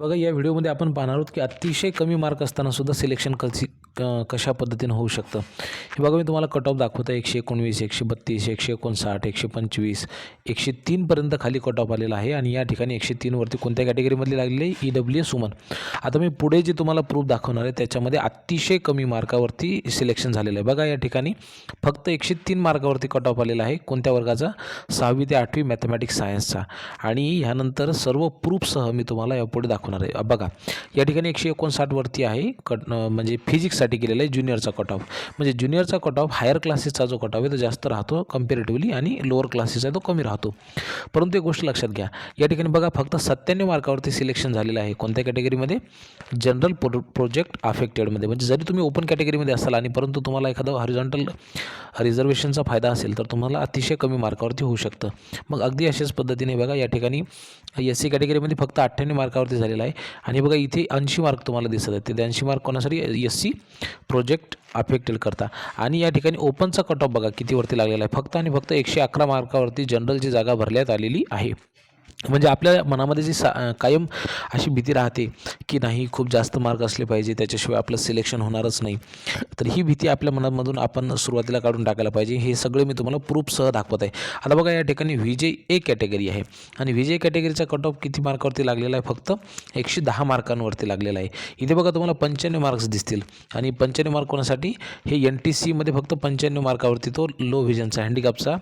बघा या व्हिडिओमध्ये आपण पाहणार आहोत की अतिशय कमी मार्क असताना सुद्धा सिलेक्शन कशी कशा पद्धतीनं होऊ शकतं? हे बघा मी तुम्हाला कट ऑफ दाखवतो एकशे एकोणवीस एकशे बत्तीस एकशे एकोणसाठ एकशे पंचवीस एकशे तीनपर्यंत खाली कट ऑफ आलेला आहे आणि या ठिकाणी एकशे तीनवरती कोणत्या कॅटेगरीमधली लागलेली आहे? ई डब्ल्यू एस वुमन आता मी पुढे जे तुम्हाला प्रूफ दाखवणार आहे त्याच्यामध्ये अतिशय कमी मार्कावरती सिलेक्शन झालेलं आहे. बघा या ठिकाणी फक्त एकशे तीन मार्कावरती कट ऑफ आलेला आहे. कोणत्या वर्गाचा? सहावी ते आठवी मॅथमॅटिक्स सायन्सचा आणि ह्यानंतर सर्व प्रूफसह मी तुम्हाला यापुढे दाखवणार आहे. बघा या ठिकाणी एकशे एकोणसाठवरती आहे. कट म्हणजे फिजिक्ससाठी केलेलं आहे ज्युनियरचा कट ऑफ म्हणजे ज्युनियरचा कट ऑफ हायर क्लासेसचा जो कट ऑफ आहे तो जास्त राहतो कम्पेरेटिव्हली आणि लोअर क्लासेसचा तो कमी राहतो. परंतु एक गोष्ट लक्षात घ्या. या ठिकाणी बघा फक्त सत्त्याण्णव मार्कावरती सिलेक्शन झालेलं आहे. कोणत्या कॅटेगरीमध्ये जनरल प्रो प्रोजेक्ट अफेक्टेडमध्ये म्हणजे जरी तुम्ही ओपन कॅटेगरीमध्ये असाल आणि परंतु तुम्हाला एखादं हॉरिझॉन्टल रिझर्वेशनचा फायदा असेल तर तुम्हाला अतिशय कमी मार्कावरती होऊ शकतं. मग अगदी अशाच पद्धतीने बघा या ठिकाणी एस सी कॅटेगरीमध्ये फक्त अठ्ठ्याण्णव मार्कावरती झालेलं आहे. आणि बघा इथे ऐंशी मार्क तुम्हाला दिसत आहेत. ते ऐंशी मार्क कोणासाठी? एस सी प्रोजेक्ट अफेक्टेड करता. आणि या ठिकाणी ओपनचा कट ऑफ बघा कितीवरती लागलेला आहे. फक्त आणि फक्त एकशे अकरा मार्कावरती जनरलची जागा भरण्यात आलेली आहे. म्हणजे आपल्या मनामध्ये जी सा कायम अशी भीती राहते की नाही खूप जास्त मार्क असले पाहिजे त्याच्याशिवाय आपलं सिलेक्शन होणारच नाही. तर ही भीती आपल्या मनामधून आपण सुरुवातीला काढून टाकायला पाहिजे. हे सगळे मी तुम्हाला प्रूफसह दाखवत आहे. आता बघा या ठिकाणी व्ही जे ए कॅटेगरी आहे. आणि व्ही जे कॅटेगरीचा कट ऑफ किती मार्कावरती लागलेला आहे? फक्त एकशे दहा मार्कांवरती लागलेला आहे. इथे बघा तुम्हाला पंच्याण्णव मार्क्स दिसतील. आणि पंच्याण्णव मार्क कोणासाठी हे एन टी सीमध्ये फक्त पंच्याण्णव मार्कावरती तो लो व्हिजनचा हँडिकॅपचा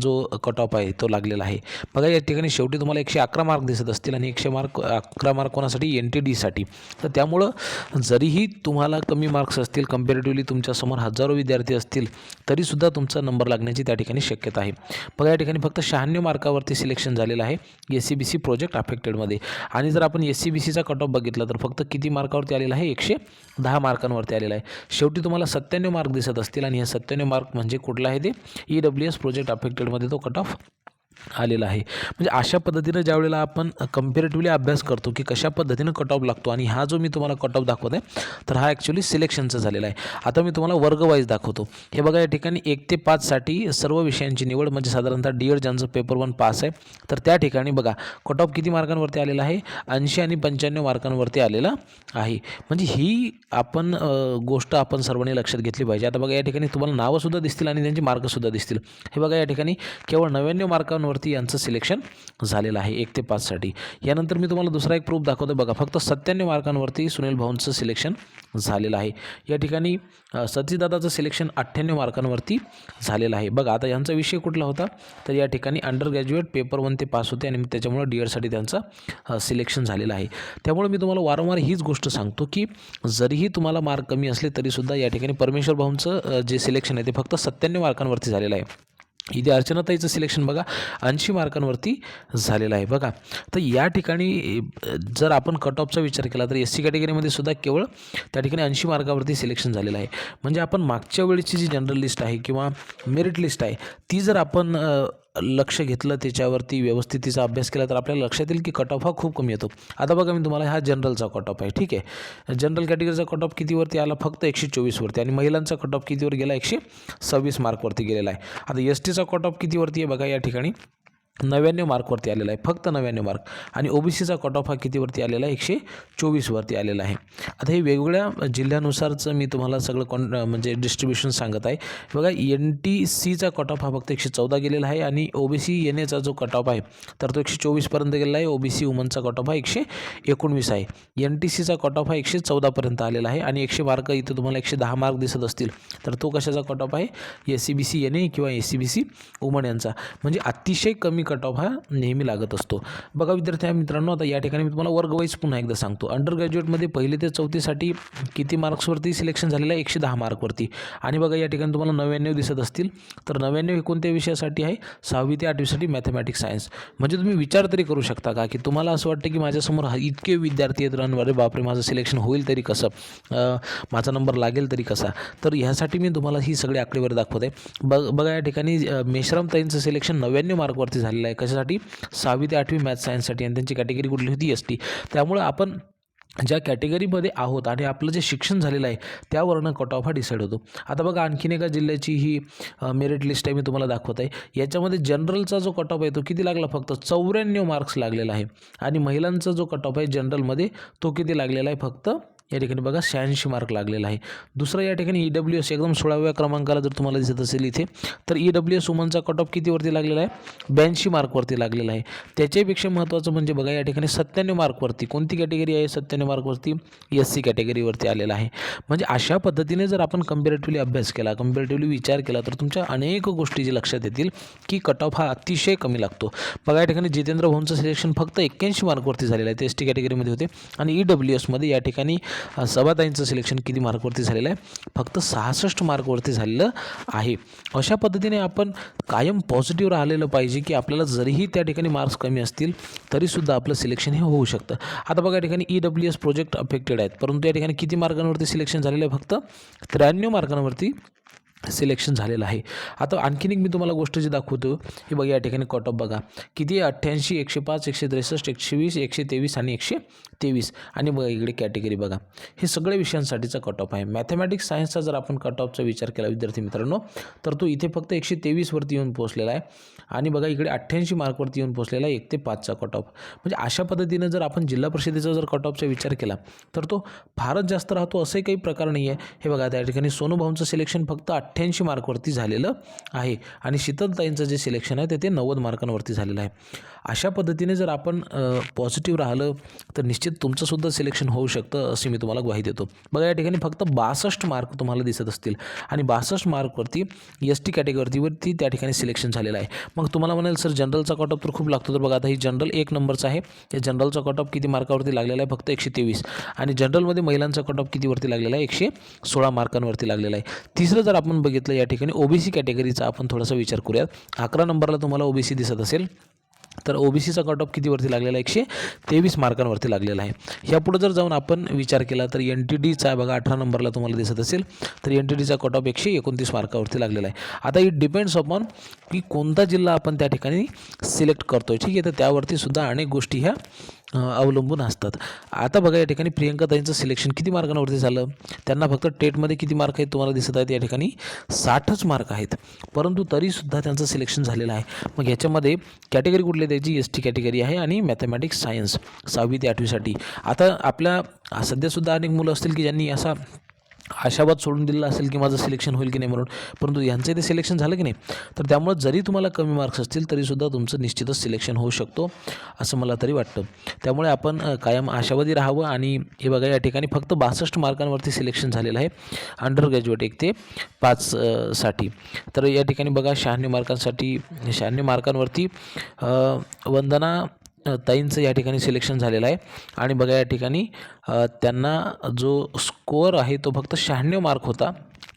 जो कट ऑफ आहे तो लागलेला आहे. बघा या ठिकाणी शेवटी तुम्हाला एकशे अकरा मार्क दिसत असतील आणि एकशे मार्क अकरा मार्क कोणासाठी एन टी डीसाठी तर त्यामुळं जरीही तुम्हाला कमी मार्क्स असतील कम्पॅरेटिव्हली तुमच्यासमोर हजारो विद्यार्थी असतील तरीसुद्धा तुमचा नंबर लागण्याची त्या ठिकाणी शक्यता आहे. बघा या ठिकाणी फक्त शहाण्णव मार्कावरती सिलेक्शन झालेलं आहे S C B C project अफेक्टेडमध्ये आणि जर आपण एस सी बी सीचा कट ऑफ बघितला तर फक्त किती मार्कावरती आलेला आहे? एकशे दहा मार्कांवरती आलेला आहे. शेवटी तुम्हाला सत्त्याण्णव मार्क दिसत असतील आणि हे सत्त्याण्णव मार्क म्हणजे कुठला आहे ते? ई डब्ल्यू एस प्रोजेक्ट अफेक्टेडमध्ये तो कट ऑफ आलेला आहे. म्हणजे अशा पद्धतीनं ज्या वेळेला आपण कम्पेरेटिव्हली अभ्यास करतो की कशा पद्धतीनं कट ऑफ लागतो आणि हा जो मी तुम्हाला कट ऑफ दाखवत आहे तर हा ॲक्च्युली सिलेक्शनचा झालेला आहे. आता मी तुम्हाला वर्गवाईज दाखवतो. हे बघा या ठिकाणी एक ते पाचसाठी सर्व विषयांची निवड म्हणजे साधारणतः डी एड ज्यांचं पेपर वन पास आहे तर त्या ठिकाणी बघा कट ऑफ किती मार्कांवरती आलेला आहे? ऐंशी आणि पंच्याण्णव मार्कांवरती आलेला आहे. म्हणजे ही आपण गोष्ट आपण सर्वांनी लक्षात घेतली पाहिजे. आता बघा या ठिकाणी तुम्हाला नावंसुद्धा दिसतील आणि त्यांची मार्कसुद्धा दिसतील. हे बघा या ठिकाणी केवळ नव्याण्णव मार्कांवर मार्कांवरती यांचं सिलेक्शन झालेलं आहे एक ते पाचसाठी यानंतर मी तुम्हाला दुसरा एक प्रूफ दाखवतो बघा फक्त सत्त्याण्णव मार्कांवरती सुनील भाऊंचं सिलेक्शन झालेलं आहे. या ठिकाणी सतीदादाचं सिलेक्शन अठ्ठ्याण्णव मार्कांवरती झालेलं आहे. बघा आता यांचा विषय कुठला होता? तर या ठिकाणी अंडर ग्रॅज्युएट पेपर वन ते पास होते आणि त्याच्यामुळं डी एडसाठी त्यांचं सिलेक्शन झालेलं आहे. त्यामुळे मी तुम्हाला वारंवार हीच गोष्ट सांगतो की जरीही तुम्हाला मार्क कमी असले तरीसुद्धा या ठिकाणी परमेश्वर भाऊंचं जे सिलेक्शन आहे ते फक्त सत्त्याण्णव मार्कांवरती झालेलं आहे. इथे अर्चनाताईचं सिलेक्शन बघा. ऐंशी मार्कांवरती झालेलं आहे. बघा. तर या ठिकाणी जर आपण कट ऑफचा विचार केला तर एस सी कॅटेगरीमध्ये सुद्धा केवळ त्या ठिकाणी ऐंशी मार्कावरती सिलेक्शन झालेलं आहे. म्हणजे आपण मागच्या वेळेची जी जनरल लिस्ट आहे किंवा मेरिट लिस्ट आहे ती जर आपण लक्ष घेतलं त्याच्यावरती व्यवस्थित तिचा अभ्यास केला तर आपल्याला लक्षात येईल की कट ऑफ हा खूप कमी येतो. आता बघा मी तुम्हाला हा जनरलचा कट ऑफ आहे ठीक आहे? जनरल कॅटेगरीचा कट ऑफ कितीवरती आला? फक्त एकशे चोवीसवरती आणि महिलांचा कट ऑफ कितीवर गेला? एकशे सव्वीस मार्कवरती गेलेला आहे. आता एस टीचा कट ऑफ कितीवरती आहे? बघा या ठिकाणी. नव्याण्णव मार्कवरती आलेला आहे. फक्त नव्याण्णव मार्क आणि ओ बी सीचा कट ऑफ हा कितीवरती आलेला आहे? एकशे चोवीसवरती आलेला आहे. आता हे वेगवेगळ्या जिल्ह्यानुसारचं मी तुम्हाला सगळं कॉन म्हणजे डिस्ट्रीब्युशन सांगत आहे. बघा एन टी सीचा कट ऑफ हा फक्त एकशे चौदा गेलेला आहे आणि ओ बी सी एन एचा जो कट ऑफ आहे तर तो एकशे चोवीसपर्यंत गेलेला आहे. ओ बी सी वुमनचा कट ऑफ हा एकशे एकोणवीस आहे. एन टी सीचा कट ऑफ हा एकशे चौदापर्यंत आलेला आहे आणि एकशे मार्क इथं तुम्हाला एकशे दहा मार्क दिसत असतील. तर तो कशाचा कट ऑफ आहे? S C B C N A किंवा S C B C woman यांचा. म्हणजे अतिशय कमी कट ऑफ हा नेहमी लागत असतो. बघा विद्यार्थी मित्रांनो आता या ठिकाणी मी तुम्हाला वर्गवाईज पुन्हा एकदा सांगतो. अंडर ग्रॅज्युएटमध्ये पहिले ते चौथीसाठी किती मार्क्सवरती सिलेक्शन झालेलं आहे? एकशे दहा मार्कवरती आणि बघा या ठिकाणी तुम्हाला नव्याण्णव दिसत असतील. तर नव्याण्णव हे कोणत्या विषयासाठी आहे सहावी ते आठवीसाठी मॅथमॅटिक्स सायन्स म्हणजे तुम्ही विचार तरी करू शकता का? की तुम्हाला असं वाटतं की माझ्यासमोर हा इतके विद्यार्थी आहेत रनवारे बापरे माझं सिलेक्शन होईल तरी कसं? माझा नंबर लागेल तरी कसा? तर ह्यासाठी मी तुम्हाला ही सगळी आकडेवारी दाखवत. आहे बघ बघा या ठिकाणी अं, मेश्राम ताईंचं सिलेक्शन नव्याण्णव मार्कवरती झालं झालेला आहे कशासाठी? सहावी ते आठवी मॅथ सायन्ससाठी आणि त्यांची कॅटेगरी कुठली होती? एस टी त्यामुळं आपण ज्या कॅटेगरीमध्ये आहोत आणि आपलं जे शिक्षण झालेलं आहे त्यावरनं कट ऑफ हा डिसाईड होतो. आता बघा आणखीन एका जिल्ह्याची ही मेरिट लिस्ट आहे मी तुम्हाला दाखवत आहे. याच्यामध्ये जनरलचा जो कट ऑफ आहे तो किती लागला? फक्त चौऱ्याण्णव मार्क्स लागलेला आहे. आणि महिलांचा जो कट ऑफ आहे जनरलमध्ये तो किती लागलेला आहे? फक्त या ठिकाणी बघा शहाऐंशी मार्क लागलेला आहे. दुसरा या ठिकाणी ई डब्ल्यू एस एकदम सोळाव्या क्रमांकाला जर तुम्हाला दिसत असेल इथे तर ई डब्ल्यू एस वुमनचा कट ऑफ कितीवरती लागलेला आहे? ब्याऐंशी मार्कवरती लागलेला आहे. त्याच्यापेक्षा महत्त्वाचं म्हणजे बघा या ठिकाणी सत्त्याण्णव मार्कवरती कोणती कॅटेगरी आहे? सत्त्याण्णव मार्कवरती एस सी कॅटेगरीवरती आलेला आहे. म्हणजे अशा पद्धतीने जर आपण कम्पेरेटिवली अभ्यास केला कम्पेरेटिवली विचार केला तर तुमच्या अनेक गोष्टी जे लक्षात येतील की कट ऑफ हा अतिशय कमी लागतो. बघा या ठिकाणी जितेंद्र भाऊंचं सिलेक्शन फक्त एक्क्याऐंशी मार्कवरती झालेलं आहे. ते एस टी कॅटेगरीमध्ये होते. आणि ई डब्ल्यू एसमध्ये या ठिकाणी सभाताईंचं सिलेक्शन किती मार्कवरती झालेलं आहे? फक्त सहासष्ट मार्कवरती झालेलं आहे. अशा पद्धतीने आपण कायम पॉझिटिव्ह राहिलेलं पाहिजे की आपल्याला जरीही त्या ठिकाणी मार्क्स कमी असतील तरीसुद्धा आपलं सिलेक्शन हे होऊ शकतं. आता बघा या ठिकाणी E W S project affected आहेत. परंतु या ठिकाणी किती मार्कांवरती सिलेक्शन झालेलं आहे फक्त? त्र्याण्णव मार्कांवरती सिलेक्शन झालेलं आहे. आता आणखीन एक मी तुम्हाला गोष्ट जी दाखवतो ही बघा या ठिकाणी कट ऑफ बघा. किती अठ्ठ्याऐंशी एकशे पाच एकशे त्रेसष्ट एकशे वीस एकशे तेवीस आणि एकशे तेवीस. आणि बघा इकडे कॅटेगरी बघा. हे सगळ्या विषयांसाठीचा कट ऑफ आहे. मॅथमॅटिक्स सायन्सचा जर आपण कट ऑफचा विचार केला विद्यार्थी मित्रांनो तर तो इथे फक्त एकशे तेवीसवरती येऊन पोहोचलेला आहे. आणि बघा इकडे अठ्ठ्याऐंशी मार्कवरती येऊन पोहोचलेला आहे एक ते पाचचा कट ऑफ म्हणजे अशा पद्धतीनं जर आपण जिल्हा परिषदेचा जर कट ऑफचा विचार केला तर तो फारच जास्त राहतो असंही काही प्रकार नाही आहे हे बघा त्या ठिकाणी सोनू भाऊंचं सिलेक्शन फक्त अठ्ठ्याऐंशी मार्कवरती झालेलं आहे. आणि शीतलताईंचं जे सिलेक्शन आहे ते ते नव्वद मार्कांवरती झालेलं आहे. अशा पद्धतीने जर आपण पॉझिटिव्ह राहिलं तर निश्चित तुमचंसुद्धा सिलेक्शन होऊ शकतं अशी मी तुम्हाला ग्वाही देतो. बघा या ठिकाणी फक्त बासष्ट मार्क तुम्हाला दिसत असतील. आणि बासष्ट मार्कवरती एस टी कॅटेगरीवरती त्या ठिकाणी सिलेक्शन झालेलं आहे. मग तुम्हाला म्हणाल सर जनरलचा कट ऑफ तर खूप लागतो. तर बघा आता ही जनरल एक नंबरचा आहे. या जनरलचा कट ऑफ किती मार्कावरती लागलेला आहे? फक्त एकशे तेवीस. आणि जनरलमध्ये महिलांचा कट ऑफ कितीवरती लागलेला आहे? एकशे सोळा मार्कांवरती लागलेला आहे. तिसरं जर आपण बघितलं या ठिकाणी ओबीसी कॅटेगरीचा आपण थोडासा विचार करूयात. अकरा नंबरला तुम्हाला ओबीसी दिसत असेल तर ओबीसीचा कट ऑफ कितीवरती लागलेला आहे? एकशे तेवीस मार्कांवरती लागलेला आहे. ह्यापुढं जर जाऊन आपण विचार केला तर एन टी डीचा बघा अठरा नंबरला तुम्हाला दिसत असेल तर एन टी डीचा कट ऑफ एकशे एकोणतीस मार्कावरती लागलेला आहे. आता इट डिपेंड्स अपॉन की कोणता जिल्हा आपण त्या ठिकाणी सिलेक्ट करतो आहे ठीक आहे तर त्यावरती सुद्धा अनेक गोष्टी ह्या अवलंबून असतात. आता बघा या ठिकाणी प्रियंकाताईंचं सिलेक्शन किती मार्कांवरती झालं? त्यांना फक्त टेटमध्ये किती मार्क आहेत तुम्हाला दिसत आहेत? या ठिकाणी साठच मार्क आहेत. परंतु तरीसुद्धा त्यांचं सिलेक्शन झालेलं आहे. मग याच्यामध्ये कॅटेगरी कुठली त्याची एस टी कॅटेगरी आहे आणि मॅथमॅटिक्स सायन्स सहावी ते आठवीसाठी. आता आपल्या सध्यासुद्धा अनेक मुलं असतील की ज्यांनी असा आशावाद सोडून दिलेला असेल की माझं सिलेक्शन होईल की नाही म्हणून. परंतु यांचं ते सिलेक्शन झालं की नाही तर त्यामुळं जरी तुम्हाला कमी मार्क्स असतील तरीसुद्धा तुमचं निश्चितच सिलेक्शन होऊ शकतो असं मला तरी वाटतं. त्यामुळे आपण कायम आशावादी राहावं आणि हे बघा या ठिकाणी फक्त बासष्ट मार्कांवरती सिलेक्शन झालेलं आहे अंडर ग्रॅज्युएट एक ते पाच साठी. तर या ठिकाणी बघा शहाण्णव मार्कांसाठी शहाण्णव मार्कांवरती वंदना ताईंचं या ठिकाणी सिलेक्शन झालेलं आहे. आणि बघा या ठिकाणी त्यांना जो स्कोअर आहे तो फक्त शहाण्णव मार्क होता.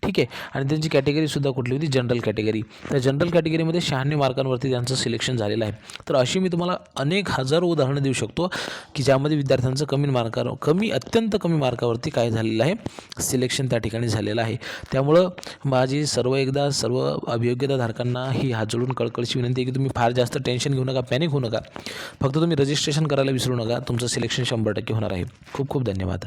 ठीक आहे? आणि त्यांची कॅटेगरीसुद्धा कुठली होती? जनरल कॅटेगरी त्या जनरल कॅटेगरीमध्ये शहाण्णव मार्कांवरती त्यांचं सिलेक्शन झालेलं आहे. तर अशी मी तुम्हाला अनेक हजारो उदाहरणं देऊ शकतो की ज्यामध्ये विद्यार्थ्यांचं कमी मार्कावर कमी अत्यंत कमी मार्कावरती काय झालेलं आहे? सिलेक्शन त्या ठिकाणी झालेलं आहे. त्यामुळं माझी सर्व एकदा सर्व अभियोग्यताधारकांना ही हात जोडून कळकळची विनंती आहे की तुम्ही फार जास्त टेन्शन घेऊ नका पॅनिक होऊ नका. फक्त तुम्ही रजिस्ट्रेशन करायला विसरू नका. तुमचं सिलेक्शन शंभर टक्के होणार आहे. खूप खूप धन्यवाद.